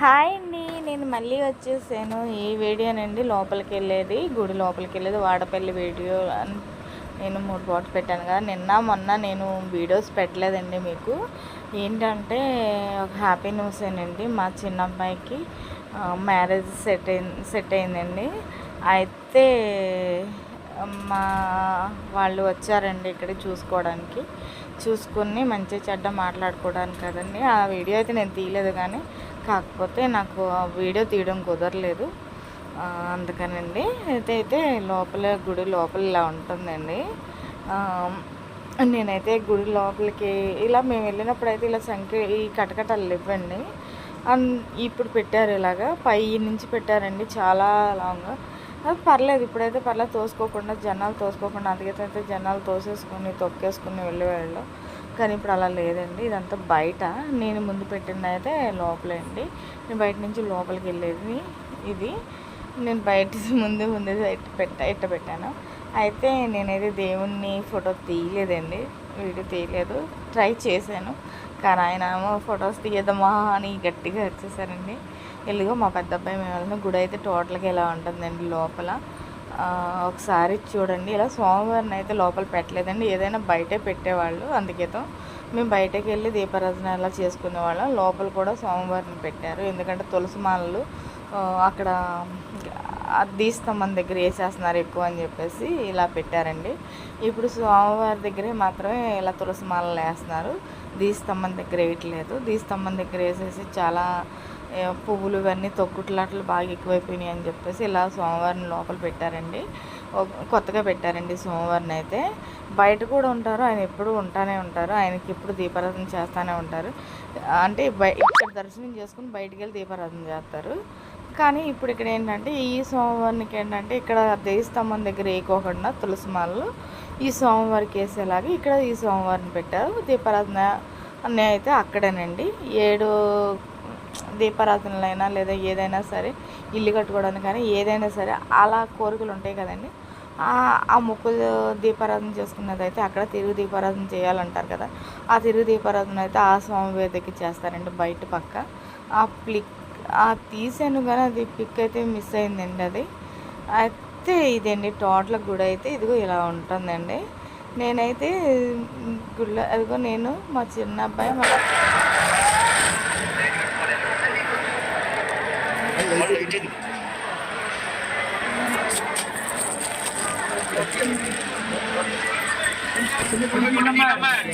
Hi అండి నేను మళ్ళీ వచ్చేసాను. ఈ వీడియోనండి లోపలికి వెళ్ళేది గుడి లోపలికి వెళ్ళేది వాడపల్లి వీడియో అని నేను మూడు పాటు పెట్టాను కదా. నిన్న మొన్న నేను వీడియోస్ పెట్టలేదండి మీకు. ఏంటంటే ఒక హ్యాపీ న్యూస్ ఏనండి మా చిన్న అబ్బాయికి మ్యారేజ్ సెట్ అయింది సెట్ అయిందండి. అయితే మా వాళ్ళు వచ్చారండి ఇక్కడ చూసుకోవడానికి. చూసుకుని మంచి చెడ్డ మాట్లాడుకోవడానికి కదండి. ఆ వీడియో అయితే నేను తీయలేదు కానీ కాకపోతే నాకు ఆ వీడియో తీయడం కుదరలేదు. అందుకనండి. అయితే అయితే లోపల గుడి లోపల ఇలా ఉంటుందండి. నేనైతే గుడి లోపలికి ఇలా మేము వెళ్ళినప్పుడు అయితే ఇలా సంఖ్య ఈ కటకటాలు ఇవ్వండి ఇప్పుడు పెట్టారు ఇలాగా. పై నుంచి పెట్టారండి. చాలా లాంగ్. అది పర్లేదు. ఇప్పుడైతే పర్లేదు. తోసుకోకుండా జనాలు తోసుకోకుండా అందుకైతే జనాలు తోసేసుకొని తొక్కేసుకుని వెళ్ళేవాళ్ళు. కానీ ఇప్పుడు అలా లేదండి. ఇదంతా బయట. నేను ముందు పెట్టింది అయితే లోపలే అండి. నేను బయట నుంచి లోపలికి వెళ్ళేది ఇది. నేను బయట ముందు ముందు ఇట్ట పెట్ట ఇట్ట పెట్టాను. అయితే నేనైతే దేవుణ్ణి ఫోటో తీయలేదండి. వీడియో తీయలేదు. ట్రై చేశాను. కానీ ఆయన ఏమో ఫొటోస్ తీయదమా అని గట్టిగా వచ్చేసారండి. ఎల్లుగో మా పెద్ద అబ్బాయి మేము వెళ్ళిన గుడి అయితే టోటల్గా ఇలా ఉంటుందండి లోపల. ఒకసారి చూడండి. ఇలా సోమవారం అయితే లోపల పెట్టలేదండి. ఏదైనా బయటే పెట్టేవాళ్ళు. అందుకేతో మేము బయటకు వెళ్ళి దీపారాధన ఎలా చేసుకునేవాళ్ళం లోపల కూడా సోమవారం పెట్టారు. ఎందుకంటే తులసి మాలలు అక్కడ ఆ మన దగ్గర వేసేస్తున్నారు ఎక్కువ అని చెప్పేసి ఇలా పెట్టారండి. ఇప్పుడు సోమవారి దగ్గరే మాత్రమే ఇలా తులసి మాలలు వేస్తున్నారు. దీస్తంభం దగ్గర వేయట్లేదు. దీస్తంభం దగ్గర వేసేసి చాలా పువ్వులు ఇవన్నీ తొక్కుట్లాట్లు బాగా ఎక్కువైపోయినాయి అని చెప్పేసి ఇలా సోమవారం లోపల పెట్టారండి. కొత్తగా పెట్టారండి సోమవారం అయితే. బయట కూడా ఉంటారు ఆయన ఎప్పుడు ఉంటానే ఉంటారు ఆయనకి ఎప్పుడు దీపారాధన చేస్తూనే ఉంటారు. అంటే ఇక్కడ దర్శనం చేసుకుని బయటికి వెళ్ళి దీపారాధన చేస్తారు. కానీ ఇప్పుడు ఇక్కడ ఏంటంటే ఈ సోమవారానికి ఏంటంటే ఇక్కడ దేవస్తంభం దగ్గర వేయకోకుండా తులసి మాలలు ఈ సోమవారికి వేసేలాగా ఇక్కడ ఈ సోమవారం పెట్టారు. దీపారాధన అన్నీ అయితే అక్కడేనండి. ఏడు దీపారాధనలైనా లేదా ఏదైనా సరే ఇల్లు కట్టుకోవడానికి కానీ ఏదైనా సరే అలా కోరికలు ఉంటాయి కదండి. ఆ- మొక్కులు దీపారాధన చేసుకున్నది అయితే అక్కడ తిరుగు దీపారాధన చేయాలంటారు కదా. ఆ తిరుగు దీపారాధన అయితే ఆ స్వామి వేదికకి చేస్తారండి బయట పక్క. ఆ ప్లిక్ ఆ తీసాను కానీ అది పిక్ అయితే మిస్ అయిందండి అది. అయితే ఇదండి టోటల్ గుడి అయితే ఇదిగో ఇలా ఉంటుందండి. నేనైతే గుళ్ళ అదిగో నేను మా చిన్న అబ్బాయి మా Ini naman.